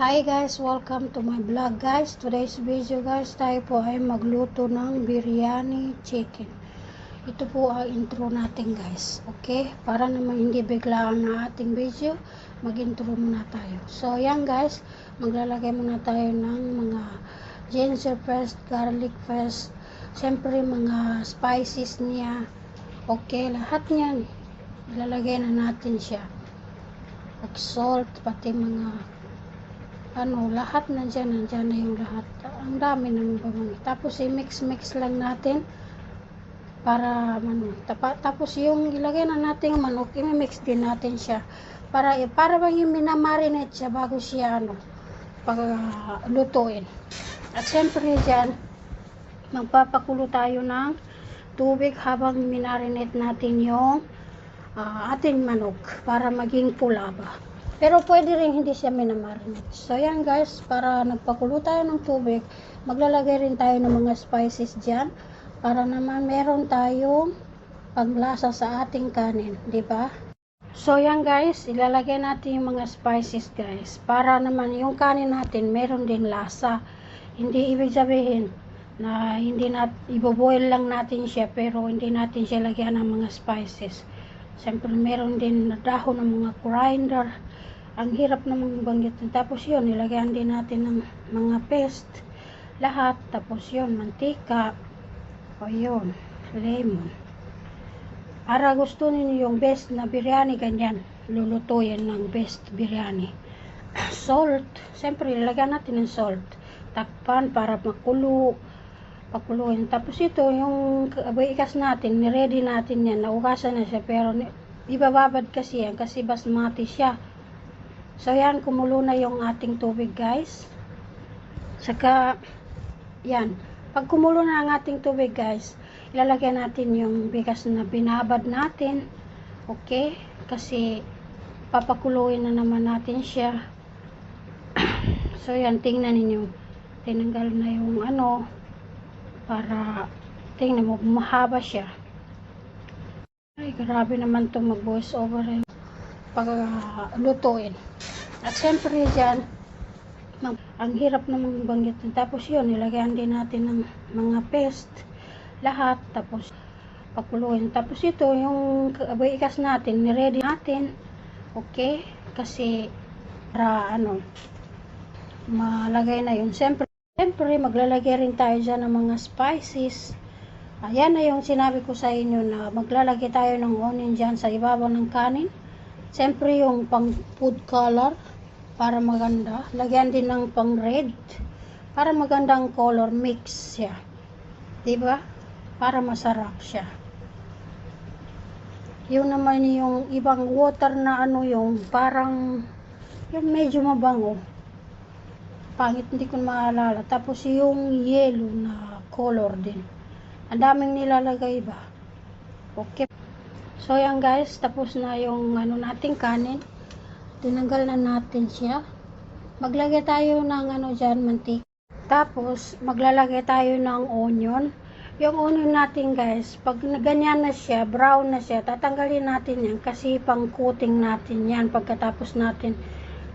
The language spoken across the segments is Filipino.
Hi guys, welcome to my vlog guys. Today's video guys, tayo po ay magluto ng biryani chicken. Ito po ang intro natin guys. Okay? Para naman hindi biglaan na ating video, mag-intro muna tayo. So yan guys, maglalagay muna tayo ng mga ginger paste, garlic paste, siyempre mga spices niya. Okay, lahat niyan. Ilalagay na natin siya. Like salt, pati mga ano, lahat nandyan, nandyan na yung lahat. Ang dami ng bamang. Tapos i-mix-mix lang natin para ano, tapa, tapos yung ilagay na natin manok, i-mix din natin siya. Para para bang yung minamarinate siya bago siya ano, pag uh, lutuin. At siyempre dyan, magpapakulo tayo ng tubig habang minarinate natin yung uh, ating manok para maging pula ba. Pero pwede rin hindi siya minamarinate. So yan guys, para nagpakulo tayo ng tubig, maglalagay rin tayo ng mga spices dyan para naman meron tayong panglasa sa ating kanin, di ba? So yan guys, ilalagay natin yung mga spices guys para naman yung kanin natin meron din lasa. Hindi ibig sabihin na hindi nat iboboil lang natin siya pero hindi natin siya lagyan ng mga spices. Siyempre meron din na dahon ng mga coriander. Ang hirap namang banggitin. Tapos yun, nilagyan din natin ng mga paste. Lahat. Tapos yun, mantika. O yun, lemon. Para gusto ninyo yung best na biryani, ganyan. Lulutuin ng best biryani. Salt. Siyempre, ilagyan natin ng salt. Takpan para makulo. Pakuluin. Tapos ito, yung ikas natin, niready natin yan. Naugasan na siya. Pero ibababad kasi yan kasi basmati siya. So yan, kumulo na yung ating tubig guys. Saka, yan. Pag kumulo na ang ating tubig guys, ilalagay natin yung bigas na binabad natin. Okay? Kasi, papakuluin na naman natin siya. so yan, tingnan ninyo. Tinanggal na yung ano, para tingnan mo, mahaba siya. Ay, grabe naman to mag voice over rin pag uh, lutuin. At siyempre dyan, ang hirap namang banggitin. Tapos yun, nilagyan din natin ng mga paste, lahat. Tapos, pakuluin. Tapos ito, yung ikas natin, niready natin. Okay? Kasi, para ano, malagay na yun. Siyempre, siyempre, maglalagay rin tayo dyan ng mga spices. Ayan na yung sinabi ko sa inyo na maglalagay tayo ng onion dyan sa ibabaw ng kanin. Siyempre yung pang food color para maganda. Lagyan din ng pang red para magandang color mix siya. 'Di ba? Para masarap siya. Yung naman yung ibang water na ano yung parang yung medyo mabango. Pangit hindi ko maalala. Tapos yung yellow na color din. Ang daming nilalagay ba? Okay. So yan guys, tapos na yung ano nating kanin. Tinanggal na natin siya. Maglagay tayo ng ano dyan, mantika. Tapos, maglalagay tayo ng onion. Yung onion natin guys, pag ganyan na siya, brown na siya, tatanggalin natin yan kasi pang coating natin yan pagkatapos natin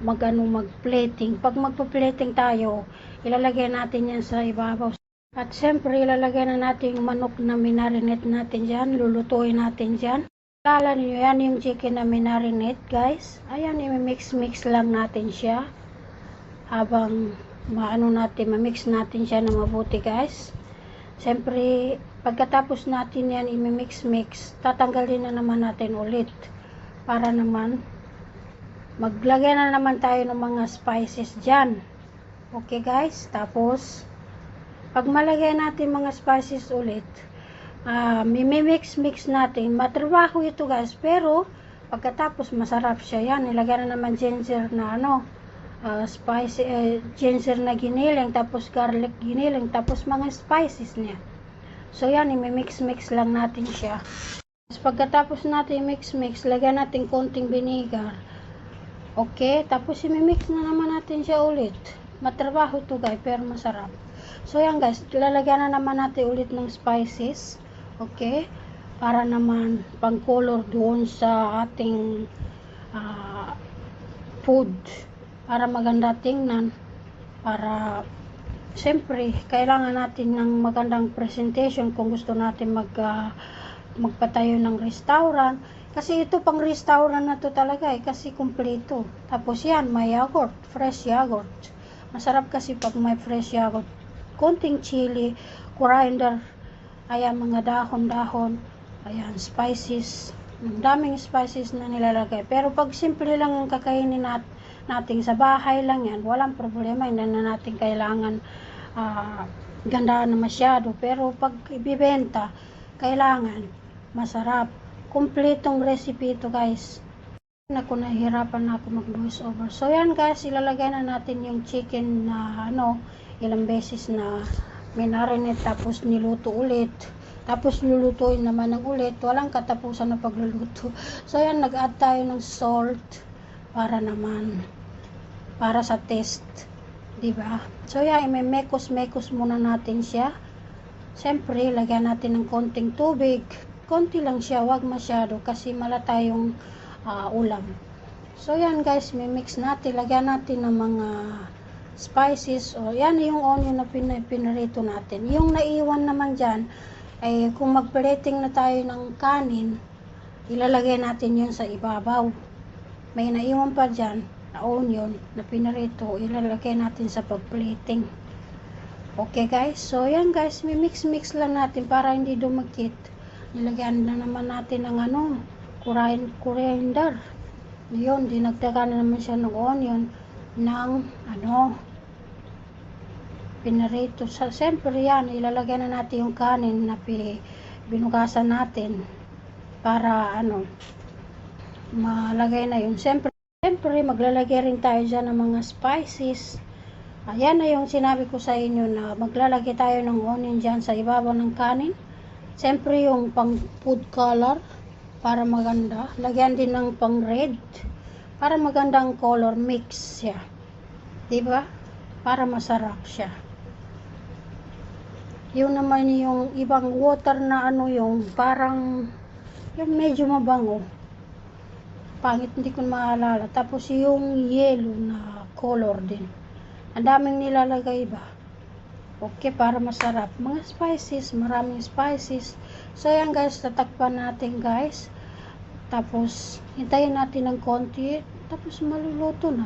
mag ano, mag-plating. Pag magpa-plating tayo, ilalagay natin yan sa ibabaw. At syempre, ilalagay na natin yung manok na minarinate natin dyan. Lulutuin natin dyan. Kala niyo yan yung chicken na minarinate, guys. Ayan, i-mix-mix lang natin siya. Habang maano natin, ma-mix natin siya na mabuti, guys. Syempre, pagkatapos natin yan i-mix-mix, tatanggalin na naman natin ulit. Para naman, maglagay na naman tayo ng mga spices dyan. Okay, guys. Tapos, pag malagay natin mga spices ulit, uh, mimimix-mix natin. Matrabaho ito guys, pero pagkatapos masarap siya. Yan, nilagay na naman ginger na ano, uh, spicy, uh, ginger na giniling, tapos garlic giniling, tapos mga spices niya. So yan, imimix-mix lang natin siya. Tapos pagkatapos natin mix-mix, lagyan natin konting vinegar. Okay, tapos imimix na naman natin siya ulit. Matrabaho to guys, pero masarap. So yan guys, lalagyan na naman natin ulit ng spices. Okay? Para naman pang color doon sa ating uh, food. para maganda tingnan. Para siyempre kailangan natin ng magandang presentation kung gusto natin mag ah, magpatayo ng restaurant. Kasi ito pang restaurant na to talaga eh kasi kumpleto. Tapos yan may yogurt fresh yogurt. Masarap kasi pag may fresh yogurt. Konting chili coriander ayan mga dahon-dahon ayan spices. Ang daming spices na nilalagay. Pero pag simple lang ang kakainin nat natin sa bahay lang yan walang problema. Hindi na natin kailangan ah, ganda na masyado. Pero pag ibibenta kailangan masarap. Kumpletong recipe ito guys. Ako nahihirapan na ako mag voice over. So yan guys ilalagay na natin yung chicken na ano ilang beses na minarinate tapos niluto ulit tapos lulutuin naman ng ulit walang katapusan na pagluluto so yan nag-add tayo ng salt para naman para sa test di ba so yan imemekos-mekos muna natin siya Siyempre, lagyan natin ng konting tubig. Konti lang siya, wag masyado kasi mala tayong ah, ulam. So yan guys, may mix natin. Lagyan natin ng mga spices o yan yung onion na pin pinarito natin. Yung naiwan naman dyan, ay kung magplating na tayo ng kanin, ilalagay natin yun sa ibabaw. May naiwan pa dyan na onion na pinarito, ilalagay natin sa pagplating. Okay guys, so yan guys, may mix-mix lang natin para hindi dumikit. Nilagyan na naman natin ng ano, corian- coriander. Yun, dinagdagan na naman siya ng onion ng ano, pinarito. Sa, siyempre yan, ilalagay na natin yung kanin na pi, binugasan natin para ano, malagay na yun. Siyempre, siyempre maglalagay rin tayo dyan ng mga spices. Ayan na yung sinabi ko sa inyo na maglalagay tayo ng onion dyan sa ibabaw ng kanin. Siyempre yung pang food color para maganda. Lagyan din ng pang red para magandang color mix siya. 'Di ba? Para masarap siya. Yung naman yung ibang water na ano yung parang yung medyo mabango. Pangit hindi ko maalala. Tapos yung yellow na color din. Ang daming nilalagay ba? Okay, para masarap. Mga spices, maraming spices. So, yan guys, tatakpan natin guys. Tapos, hintayin natin ng konti. Tapos, maluluto na.